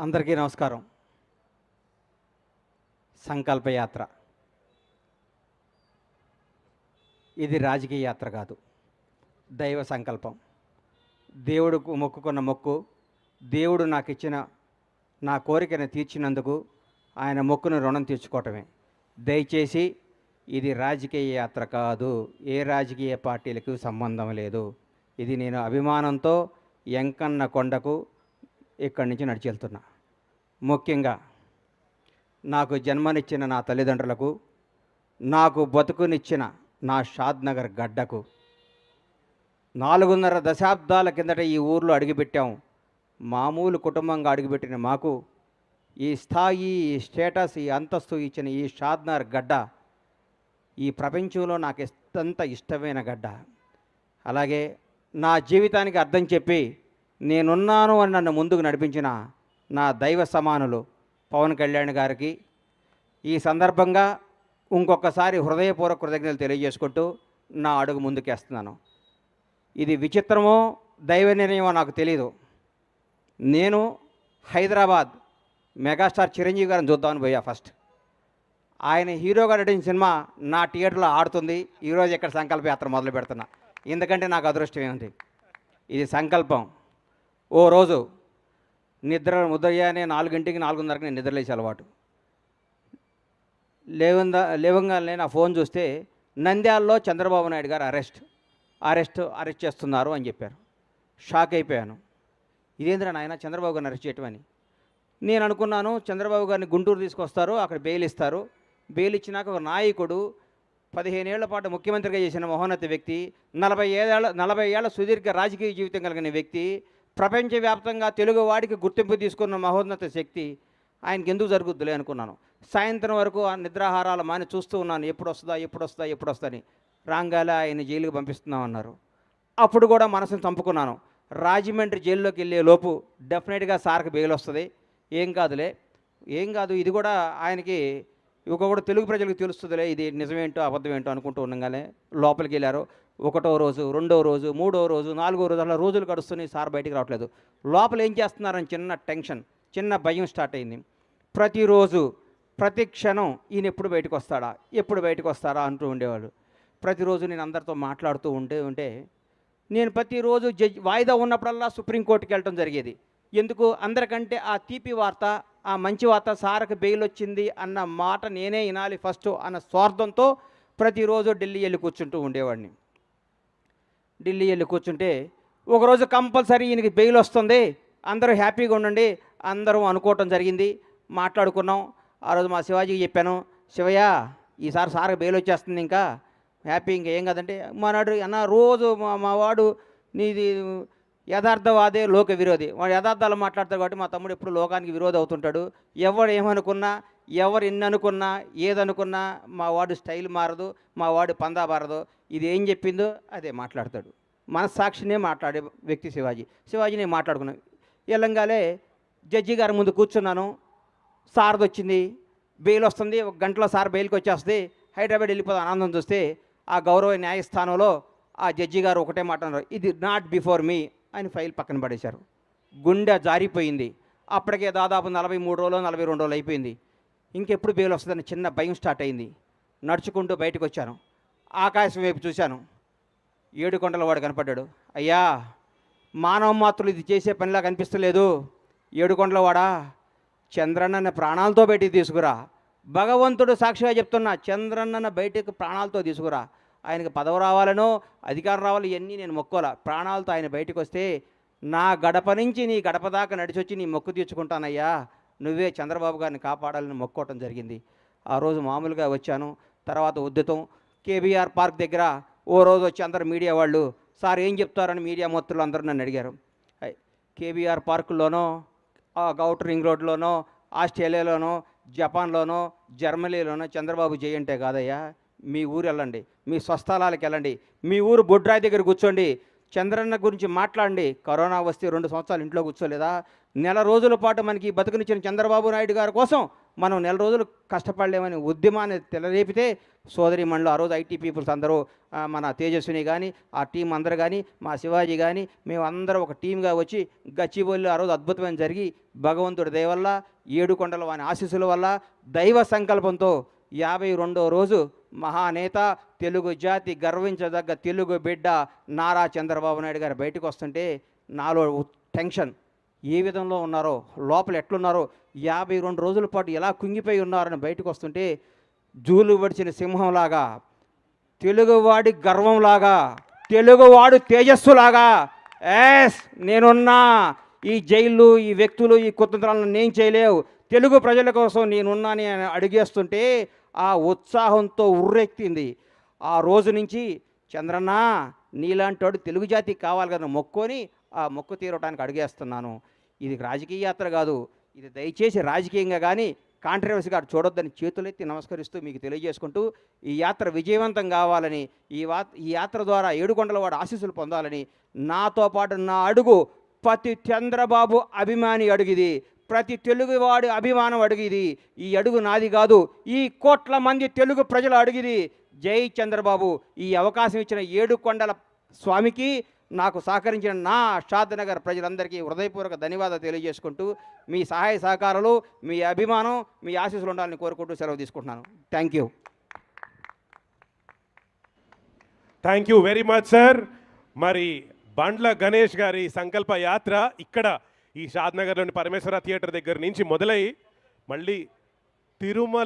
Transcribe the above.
అందరికీ నమస్కారం. సంకల్పయాత్ర ఇది రాజకీయ యాత్ర కాదు. దైవ సంకల్పం. దేవుడుకు మొక్కుకున్న మొక్కు దేవుడు నాకు ఇచ్చిన నా కోరికను తీర్చినందుకు ఆయన మొక్కును రుణం తీర్చుకోవటమే. దయచేసి ఇది రాజకీయ యాత్ర కాదు. ఏ రాజకీయ పార్టీలకు సంబంధం లేదు. ఇది నేను అభిమానంతో ఎంకన్న కొండకు ఇక్కడి నుంచి నడిచి వెళ్తున్నా. ముఖ్యంగా నాకు జన్మనిచ్చిన నా తల్లిదండ్రులకు నాకు బతుకునిచ్చిన నా షాద్నగర్ గడ్డకు. నాలుగున్నర దశాబ్దాల కిందట ఈ ఊర్లో అడుగుపెట్టాం. మామూలు కుటుంబంగా అడుగుపెట్టిన మాకు ఈ స్థాయి ఈ స్టేటస్ ఈ అంతస్తు ఇచ్చిన ఈ షాద్నగర్ గడ్డ ఈ ప్రపంచంలో నాకు ఎంత ఇష్టమైన గడ్డ. అలాగే నా జీవితానికి అర్థం చెప్పి నేనున్నాను అని నన్ను ముందుకు నడిపించిన నా దైవ సమానులు పవన్ కళ్యాణ్ గారికి. ఈ సందర్భంగా ఇంకొకసారి హృదయపూర్వక కృతజ్ఞతలు తెలియజేసుకుంటూ నా అడుగు ముందుకేస్తున్నాను. ఇది విచిత్రమో దైవ నిర్ణయమో నాకు తెలియదు నేను హైదరాబాద్ మెగాస్టార్ చిరంజీవి గారిని చూద్దామని పోయా ఫస్ట్. ఆయన హీరోగా నటించిన సినిమా నా థియేటర్లో ఆడుతుంది. ఈరోజు ఇక్కడ సంకల్ప యాత్ర మొదలు పెడుతున్నా ఎందుకంటే నాకు అదృష్టం ఏముంది ఇది సంకల్పం. ఓ రోజు నిద్ర ఉదయాన్నే నాలుగింటికి నాలుగున్నరకి నేను నిద్రలేసే అలవాటు. లేవందా లేవంగానే నా ఫోన్ చూస్తే నంద్యాలలో చంద్రబాబు నాయుడు గారు అరెస్ట్ అరెస్ట్ అరెస్ట్ చేస్తున్నారు అని చెప్పారు. షాక్ అయిపోయాను. ఇదేంద్రా నాయన చంద్రబాబు గారిని అరెస్ట్ చేయటమని నేను అనుకున్నాను చంద్రబాబు గారిని గుంటూరు తీసుకొస్తారు అక్కడ బెయిల్ ఇస్తారు. బెయిల్ ఇచ్చినాక ఒక నాయకుడు పదిహేను ఏళ్ళ పాటు ముఖ్యమంత్రిగా చేసిన మహోన్నత వ్యక్తి నలభై ఏళ్ళ నలభై ఏళ్ళ సుదీర్ఘ రాజకీయ జీవితం కలిగిన వ్యక్తి ప్రపంచవ్యాప్తంగా తెలుగు వాడికి గుర్తింపు తీసుకున్న మహోన్నత శక్తి ఆయనకి ఎందుకు జరుగుద్దులే అనుకున్నాను. సాయంత్రం వరకు ఆ నిద్రాహారాలు మాని చూస్తూ ఉన్నాను. ఎప్పుడు వస్తుందా ఎప్పుడు వస్తుందా ఎప్పుడు వస్తుందని. రాంగాల ఆయన జైలుకి పంపిస్తున్నామన్నారు. అప్పుడు కూడా మనసును చంపుకున్నాను. రాజమండ్రి జైల్లోకి వెళ్ళే లోపు డెఫినెట్గా సార్కి బెయిల్ వస్తుంది. ఏం కాదులే. ఏం కాదు ఇది కూడా ఆయనకి ఇక కూడా తెలుగు ప్రజలకు తెలుస్తుందిలే ఇది నిజమేంటో అబద్ధమేంటో అనుకుంటూ ఉండగానే లోపలికి వెళ్ళారు. ఒకటో రోజు రెండో రోజు మూడో రోజు నాలుగో రోజు అలా రోజులు గడుస్తున్నాయి సార్ బయటికి రావట్లేదు. లోపల ఏం చేస్తున్నారని చిన్న టెన్షన్ చిన్న భయం స్టార్ట్ అయింది. ప్రతిరోజు ప్రతి క్షణం ఈయన ఎప్పుడు బయటకు వస్తాడా ఎప్పుడు బయటకు వస్తారా అంటూ ఉండేవాళ్ళు. ప్రతిరోజు నేను అందరితో మాట్లాడుతూ ఉంటే ఉంటే నేను ప్రతిరోజు జడ్జి వాయిదా ఉన్నప్పుడల్లా సుప్రీంకోర్టుకి వెళ్ళటం జరిగేది. ఎందుకు? అందరికంటే ఆ తీపి వార్త ఆ మంచి వార్త సార్కి బెయిల్ వచ్చింది అన్న మాట నేనే వినాలి ఫస్ట్ అన్న స్వార్థంతో ప్రతిరోజు ఢిల్లీ వెళ్ళి కూర్చుంటూ ఉండేవాడిని. ఢిల్లీ వెళ్ళి కూర్చుంటే ఒకరోజు కంపల్సరీ ఈయనకి బెయిల్ వస్తుంది. అందరూ హ్యాపీగా ఉండండి. అందరం అనుకోవటం జరిగింది. మాట్లాడుకున్నాం. ఆ రోజు మా శివాజీకి చెప్పాను శివయ్య ఈసారి సార్ బెయిల్ వచ్చేస్తుంది ఇంకా. హ్యాపీ ఇంకా ఏం కదంటే నాడు అన్న రోజు మా మా వాడు నీది యథార్థవాదే లోక విరోధి. వాడు యథార్థాలు మాట్లాడతాడు కాబట్టి మా తమ్ముడు ఎప్పుడు లోకానికి విరోధి అవుతుంటాడు. ఎవడు ఏమనుకున్నా ఎవరు ఎన్ననుకున్నా ఏదనుకున్నా మా వాడు స్టైల్ మారదు మా వాడు పందా మారదు. ఇది ఏం చెప్పిందో అదే మాట్లాడతాడు. మనస్సాక్షినే మాట్లాడే వ్యక్తి శివాజీ. శివాజీ నేను మాట్లాడుకున్నాను ఎల్లంగాలే జడ్జి గారి ముందు కూర్చున్నాను. సార్ది వచ్చింది బెయిల్ వస్తుంది. ఒక గంటలో సార్ బెయిల్కి వచ్చేస్తుంది. హైదరాబాద్ వెళ్ళిపోతే ఆనందం చూస్తే ఆ గౌరవ న్యాయస్థానంలో ఆ జడ్జి గారు ఒకటే మాట అన్నారు. ఇది నాట్ బిఫోర్ మీ. ఆయన ఫైల్ పక్కన పడేశారు. గుండె జారిపోయింది. అప్పటికే దాదాపు నలభై మూడు రోజులు నలభై రెండు రోజులు అయిపోయింది. ఇంకెప్పుడు బెయిల్ వస్తుందని చిన్న భయం స్టార్ట్ అయింది. నడుచుకుంటూ బయటకు వచ్చాను. ఆకాశం వైపు చూశాను. ఏడు కొండల వాడు కనపడ్డాడు. అయ్యా మానవ మాత్రులు ఇది చేసే పనిలా కనిపిస్తలేదు. ఏడు కొండల వాడా? చంద్రన్నని ప్రాణాలతో బయటికి తీసుకురా. భగవంతుడు సాక్షిగా చెప్తున్నా చంద్రన్నను బయటికి ప్రాణాలతో తీసుకురా. ఆయనకు పదవి రావాలనో అధికారం రావాలి ఇవన్నీ నేను మొక్కోలా. ప్రాణాలతో ఆయన బయటకు వస్తే నా గడప నుంచి నీ గడప దాకా నడిచొచ్చి నీ మొక్కు తీర్చుకుంటానయ్యా. నువ్వే చంద్రబాబు గారిని కాపాడాలని మొక్కోవటం జరిగింది. ఆ రోజు మామూలుగా వచ్చాను. తర్వాత ఉద్యతం. కేబీఆర్ పార్క్ దగ్గర ఓ రోజు వచ్చి అందరు మీడియా వాళ్ళు సార్ ఏం చెప్తారని మీడియా మొత్తులు అందరూ నన్ను అడిగారు. కేబీఆర్ పార్కులోనో గౌట్ రింగ్ రోడ్లోనో ఆస్ట్రేలియాలోనో జపాన్లోనో జర్మనీలోనో చంద్రబాబు జయంటే కాదయ్యా. మీ ఊరు వెళ్ళండి మీ స్వస్థలాలకు వెళ్ళండి మీ ఊరు బొడ్రాయి దగ్గర కూర్చోండి చంద్రన్న గురించి మాట్లాడండి. కరోనా వస్తే రెండు సంవత్సరాలు ఇంట్లో కూర్చోలేదా? నెల రోజుల పాటు మనకి బతుకునిచ్చిన చంద్రబాబు నాయుడు గారి కోసం మనం నెల రోజులు కష్టపడలేమని ఉద్యమాన్ని తెలరేపితే సోదరి మండలి ఆ రోజు ఐటీ పీపుల్స్ అందరూ మన తేజస్విని కానీ ఆ టీం అందరు కానీ మా శివాజీ కానీ మేమందరం ఒక టీంగా వచ్చి గచ్చిబోళ్ళు ఆ రోజు అద్భుతమైన జరిగి భగవంతుడి దయ వల్ల ఏడు కొండల వాని ఆశీస్సుల వల్ల దైవ సంకల్పంతో యాభై రెండో రోజు మహానేత తెలుగు జాతి గర్వించదగ్గ తెలుగు బిడ్డ నారా చంద్రబాబు నాయుడు గారు బయటకు వస్తుంటే నాలో టెన్షన్. ఏ విధంలో ఉన్నారో లోపల ఎట్లున్నారో యాభై రెండు రోజుల పాటు ఎలా కుంగిపోయి ఉన్నారని బయటకు వస్తుంటే జూలు పడిచిన సింహంలాగా తెలుగువాడి గర్వంలాగా తెలుగువాడు తేజస్సులాగా ఎస్ నేనున్నా ఈ జైళ్ళు ఈ వ్యక్తులు ఈ కుతంత్రాలను నేను చేయలేవు. తెలుగు ప్రజల కోసం నేనున్నాని అని అడిగేస్తుంటే ఆ ఉత్సాహంతో ఉర్రెక్కింది ఆ రోజు నుంచి చంద్రన్న నీలాంటోడు తెలుగు జాతి కావాలి కదా మొక్కొని ఆ మొక్కు తీరటానికి అడిగేస్తున్నాను. ఇది రాజకీయ యాత్ర కాదు. ఇది దయచేసి రాజకీయంగా కానీ కాంట్రవర్సీ గారు చూడొద్దని చేతులెత్తి నమస్కరిస్తూ మీకు తెలియజేసుకుంటూ ఈ యాత్ర విజయవంతం కావాలని ఈ వా ఈ యాత్ర ద్వారా ఏడుకొండల వాడు ఆశీస్సులు పొందాలని నాతో పాటు నా అడుగు ప్రతి చంద్రబాబు అభిమాని అడుగుది. ప్రతి తెలుగువాడి అభిమానం అడిగిది. ఈ అడుగు నాది కాదు. ఈ కోట్ల మంది తెలుగు ప్రజలు అడిగిది. జై చంద్రబాబు. ఈ అవకాశం ఇచ్చిన ఏడు కొండల స్వామికి నాకు సహకరించిన నా షాద్నగర్ ప్రజలందరికీ హృదయపూర్వక ధన్యవాదాలు తెలియజేసుకుంటూ మీ సహాయ సహకారాలు మీ అభిమానం మీ ఆశీస్సులు ఉండాలని కోరుకుంటూ సెలవు తీసుకుంటున్నాను. Thank you thank you very much sir మరి బండ్ల గణేష్ గారి సంకల్ప యాత్ర ఇక్కడ ఈ షాద్నగర్లోని పరమేశ్వర థియేటర్ దగ్గర నుంచి మొదలై మళ్ళీ తిరుమల